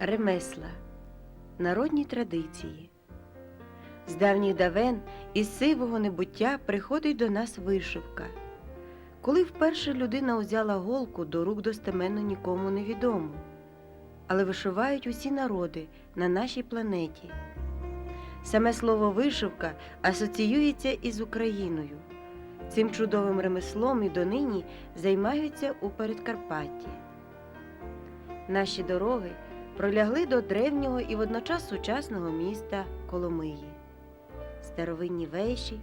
Ремесла народні традиції. З давніх давен із сивого небуття приходить до нас вишивка. Коли вперше людина узяла голку, до рук достеменно нікому не відомо. Але вишивають усі народи на нашій планеті. Саме слово вишивка асоціюється із Україною. Цим чудовим ремеслом і донині займаються у Передкарпатті. Наші дороги пролягли до древнього і водночас сучасного міста Коломиї. Старовинні веші,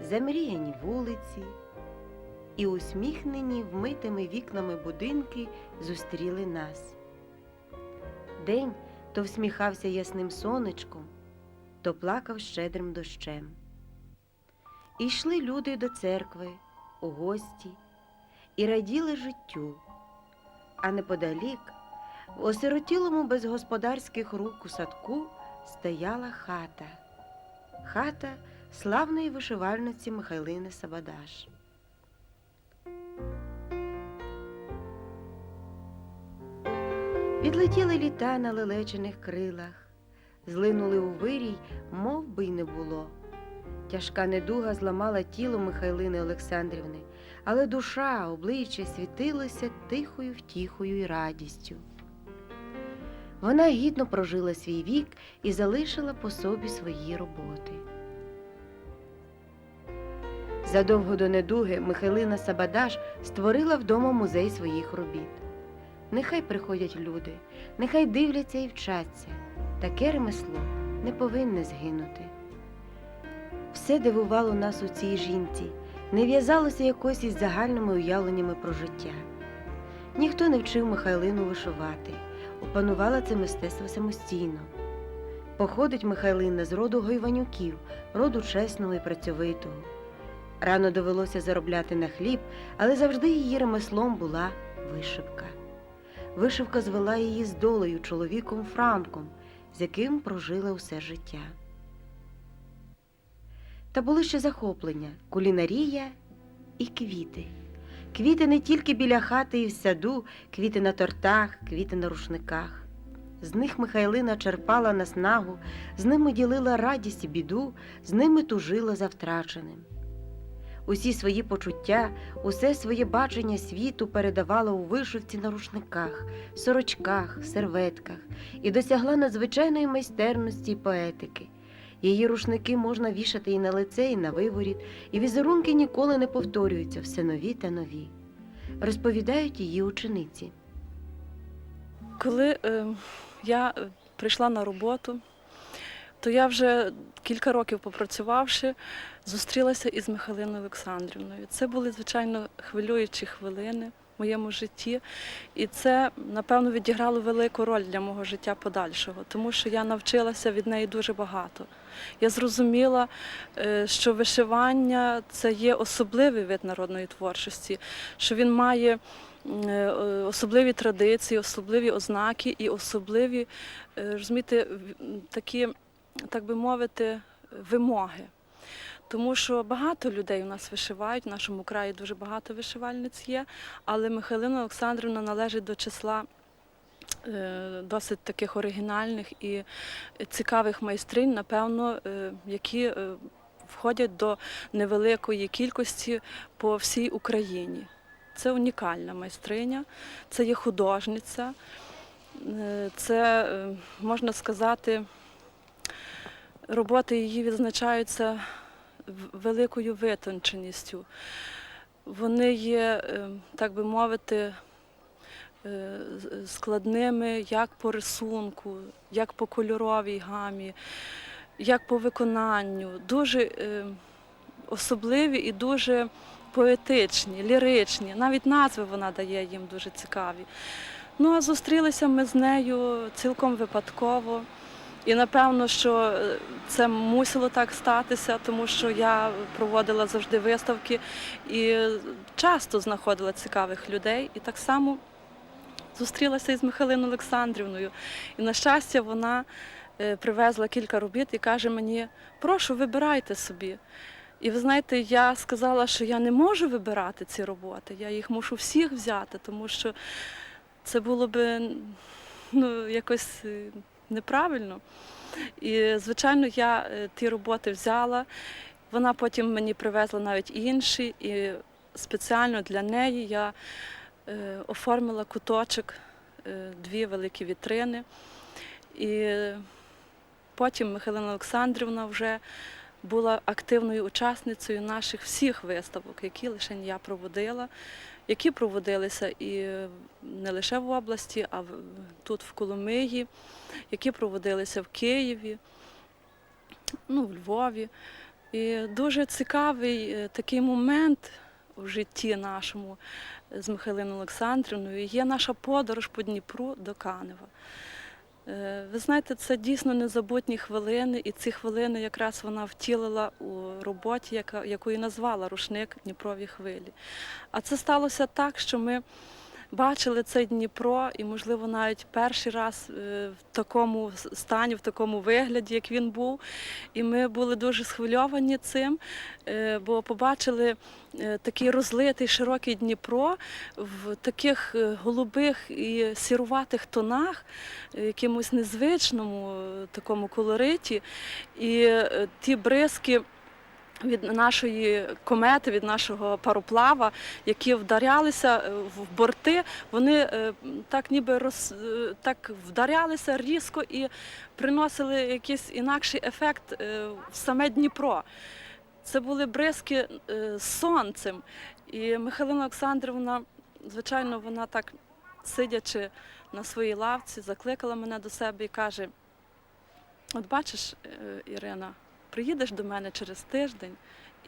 замріяні вулиці і усміхнені вмитими вікнами будинки зустріли нас. День то всміхався ясним сонечком, то плакав щедрим дощем. І йшли люди до церкви, у гості, і раділи життю, а неподалік в осиротілому без господарських рук у садку стояла хата. Хата славної вишивальниці Михайлини Сабадаш. Відлетіли літа на лелечених крилах, злинули у вирій, мов би й не було. Тяжка недуга зламала тіло Михайлини Олександрівни, але душа, обличчя світилося тихою втіхою і радістю. Вона гідно прожила свій вік і залишила по собі свої роботи. Задовго до недуги Михайлина Сабадаш створила вдома музей своїх робіт. Нехай приходять люди, нехай дивляться і вчаться. Таке ремесло не повинне згинути. Все дивувало нас у цій жінці, не в'язалося якось із загальними уявленнями про життя. Ніхто не вчив Михайлину вишивати, опанувала це мистецтво самостійно. Походить Михайлина з роду гойванюків, роду чесного і працьовитого. Рано довелося заробляти на хліб, але завжди її ремеслом була вишивка. Вишивка звела її з долею чоловіком Франком, з яким прожила усе життя. Та були ще захоплення, кулінарія і квіти. Квіти не тільки біля хати і в саду, квіти на тортах, квіти на рушниках. З них Михайлина черпала наснагу, з ними ділила радість і біду, з ними тужила за втраченим. Усі свої почуття, усе своє бачення світу передавала у вишивці на рушниках, сорочках, серветках і досягла надзвичайної майстерності й поетики. Її рушники можна вішати і на лице, і на виворіт, і візерунки ніколи не повторюються все нові та нові. Розповідають її учениці. Коли е, я е, прийшла на роботу, то я вже кілька років попрацювавши, зустрілася із Михайлиною Олександрівною. Це були, звичайно, хвилюючі хвилини моєму житті, і це, напевно, відіграло велику роль для мого життя подальшого, тому що я навчилася від неї дуже багато. Я зрозуміла, е, що вишивання це є особливий вид народної творчості, що він має е, особливі традиції, особливі ознаки і особливі, е, розумієте, такі, так би мовити, вимоги. Тому що багато людей у нас вишивають, в нашому краї дуже багато вишивальниць є, але Михайлина Олександрівна належить до числа е, досить таких оригінальних і цікавих майстринь, напевно, е, які е, входять до невеликої кількості по всій Україні. Це унікальна майстриня, це є художниця, це, можна сказати, роботи її відзначаються великою витонченістю. Вони є, е, так би мовити, е, складними як по рисунку, як по кольоровій гамі, як по виконанню. Дуже е, особливі і дуже поетичні, ліричні. Навіть назви вона дає їм дуже цікаві. Ну а зустрілися ми з нею цілком випадково. І напевно, що е, це мусило так статися, тому що я проводила завжди виставки і часто знаходила цікавих людей. І так само зустрілася із Михайлиною Олександрівною. І на щастя, вона е, привезла кілька робіт і каже мені: прошу, вибирайте собі. І ви знаєте, я сказала, що я не можу вибирати ці роботи, я їх мушу всіх взяти, тому що це було би ну, якось е, неправильно. І, звичайно, я е, ті роботи взяла. Вона потім мені привезла навіть інші, і спеціально для неї я е, оформила куточок, е, дві великі вітрини. І потім Михайлина Олександрівна вже була активною учасницею наших всіх виставок, які лише я проводила, які проводилися і не лише в області, а в- тут в Коломиї, які проводилися в Києві, ну, в Львові. І дуже цікавий е, такий момент у житті нашому з Михайлиною Олександрівною є наша подорож по Дніпру до Канева. Е, Ви знаєте, це дійсно незабутні хвилини, і ці хвилини якраз вона втілила у роботі, яку і назвала Рушник Дніпрові хвилі. А це сталося так, що ми бачили цей Дніпро, і, можливо, навіть перший раз е, в такому стані, в такому вигляді, як він був. І ми були дуже схвильовані цим, е, бо побачили е, такий розлитий широкий Дніпро в таких голубих і сіруватих тонах, якимось незвичному такому колориті. І ті бризки. Від нашої комети, від нашого пароплава, які вдарялися е, в борти, вони е, так ніби роз, е, так вдарялися різко і приносили якийсь інакший ефект в саме Дніпро. Це були бризки сонцем. І Михайлина Олександрівна, звичайно, вона так, сидячи на своїй лавці, закликала мене до себе і каже: От бачиш, Ірина, приїдеш до мене через тиждень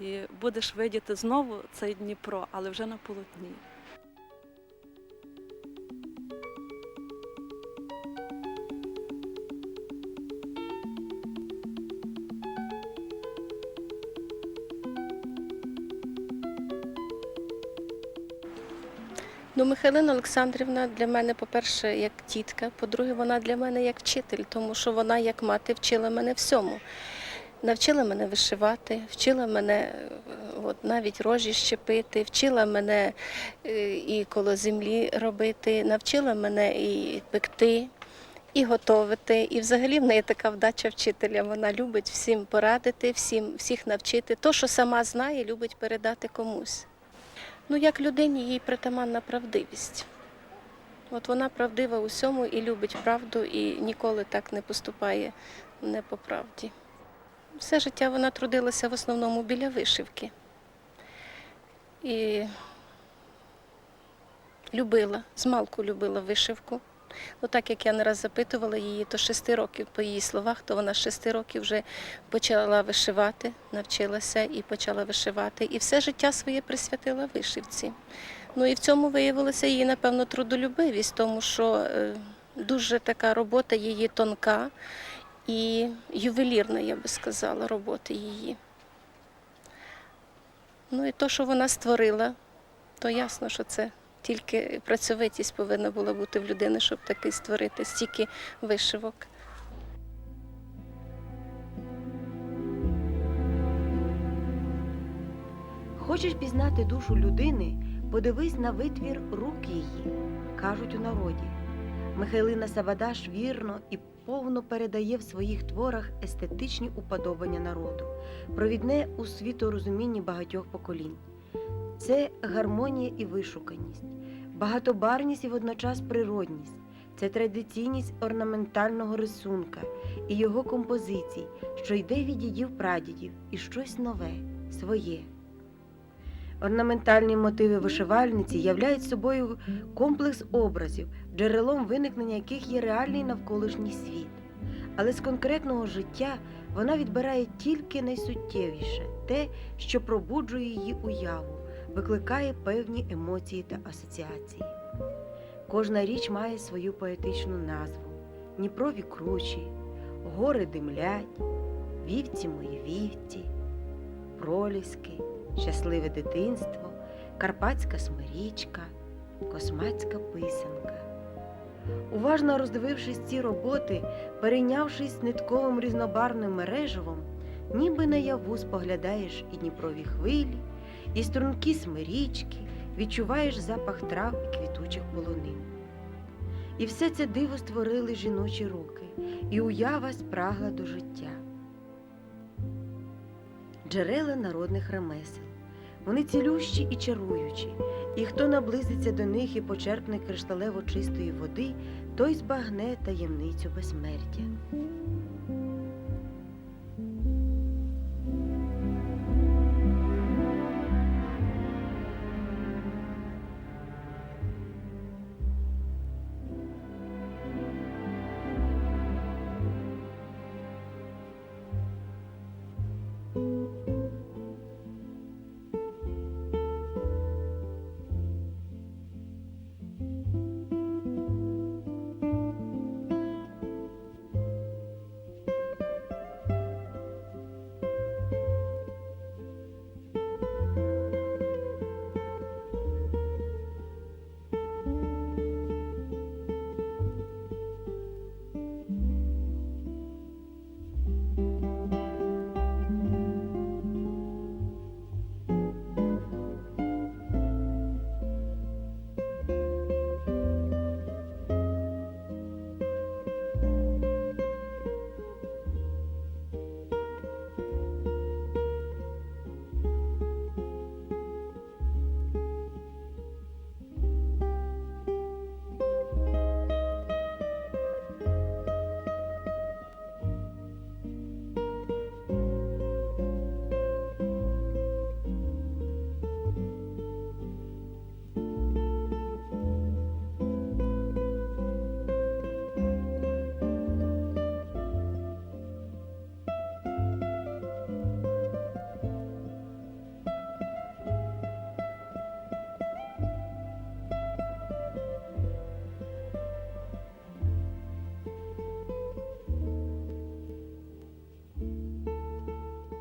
і будеш видіти знову цей Дніпро, але вже на полотні. Ну, Михайлина Олександрівна для мене, по-перше, як тітка, по-друге, вона для мене як вчитель, тому що вона, як мати, вчила мене всьому. Навчила мене вишивати, вчила мене е, от, навіть рожі щепити, вчила мене е, і коло землі робити, навчила мене і пекти, і готовити. І взагалі в неї така вдача вчителя. Вона любить всім порадити, всім, всіх навчити. То, що сама знає, любить передати комусь. Ну, як людині їй притаманна правдивість. От вона правдива у всьому і любить правду, і ніколи так не поступає не по правді. Все життя вона трудилася в основному біля вишивки. І любила, змалку любила вишивку. Ну, так як я не раз запитувала її, то шести років, по її словах, то вона шести років вже почала вишивати, навчилася і почала вишивати. І все життя своє присвятила вишивці. Ну і в цьому виявилася її, напевно, трудолюбивість, тому що е, дуже така робота її тонка і ювелірна, я би сказала, робота її. Ну і то, що вона створила, то ясно, що це тільки працьовитість повинна була бути в людини, щоб таки створити стільки вишивок. Хочеш пізнати душу людини, подивись на витвір рук її, кажуть у народі. Михайлина Сабадаш вірно і повно передає в своїх творах естетичні уподобання народу, провідне у світорозумінні багатьох поколінь. Це гармонія і вишуканість, багатобарність і водночас природність, це традиційність орнаментального рисунка і його композицій, що йде від дідів прадідів, і щось нове, своє. Орнаментальні мотиви вишивальниці являють собою комплекс образів, джерелом виникнення яких є реальний навколишній світ. Але з конкретного життя вона відбирає тільки найсуттєвіше те, що пробуджує її уяву, викликає певні емоції та асоціації. Кожна річ має свою поетичну назву: Дніпрові кручі, гори димлять, вівці мої вівці, проліски щасливе дитинство, карпатська смирічка, космацька писанка. Уважно роздивившись ці роботи, перейнявшись нитковим різнобарвним мереживом, ніби наяву споглядаєш і Дніпрові хвилі, і струнки смирічки, відчуваєш запах трав і квітучих полонин. І все це диво створили жіночі руки, і уява спрагла до життя. Джерела народних ремесел. Вони цілющі і чаруючі, і хто наблизиться до них і почерпне кришталево чистої води, той збагне таємницю безсмертя.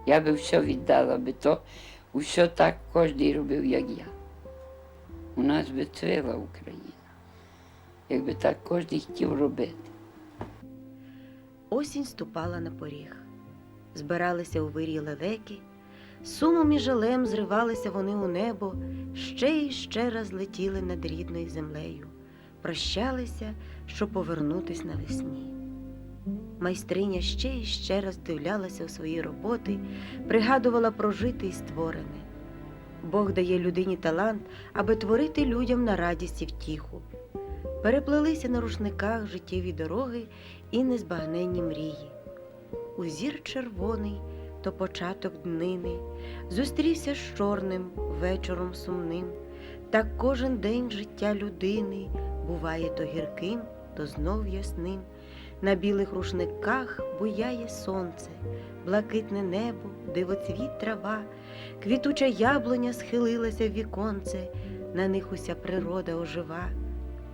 Я би все віддала би то, усе так кожен робив, як я. У нас би цвіла Україна, якби так кожен хотів робити. Осінь ступала на поріг. Збиралися у вирі лелеки, сумом і жалем зривалися вони у небо, ще й ще раз летіли над рідною землею, прощалися, щоб повернутись навесні. Майстриня ще й ще раз дивлялася у свої роботи, пригадувала прожите і створене. Бог дає людині талант, аби творити людям на радість і втіху. Переплелися на рушниках життєві дороги і незбагненні мрії. Узір червоний то початок днини, зустрівся з чорним вечором сумним. Так кожен день життя людини буває то гірким, то знов ясним. На білих рушниках буяє сонце, блакитне небо, дивоцвіт трава, квітуча яблуня схилилася в віконце, на них уся природа ожива.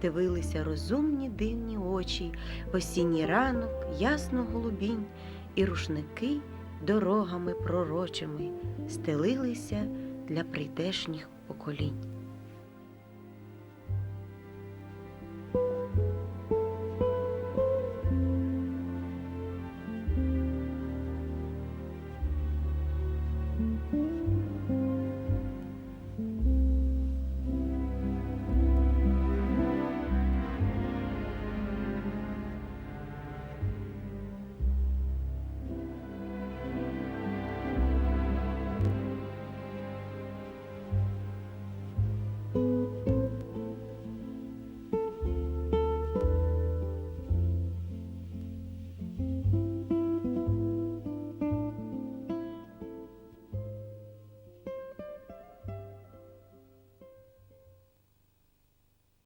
Дивилися розумні дивні очі, осінній ранок, ясно голубінь, і рушники дорогами пророчими стелилися для прийдешніх поколінь.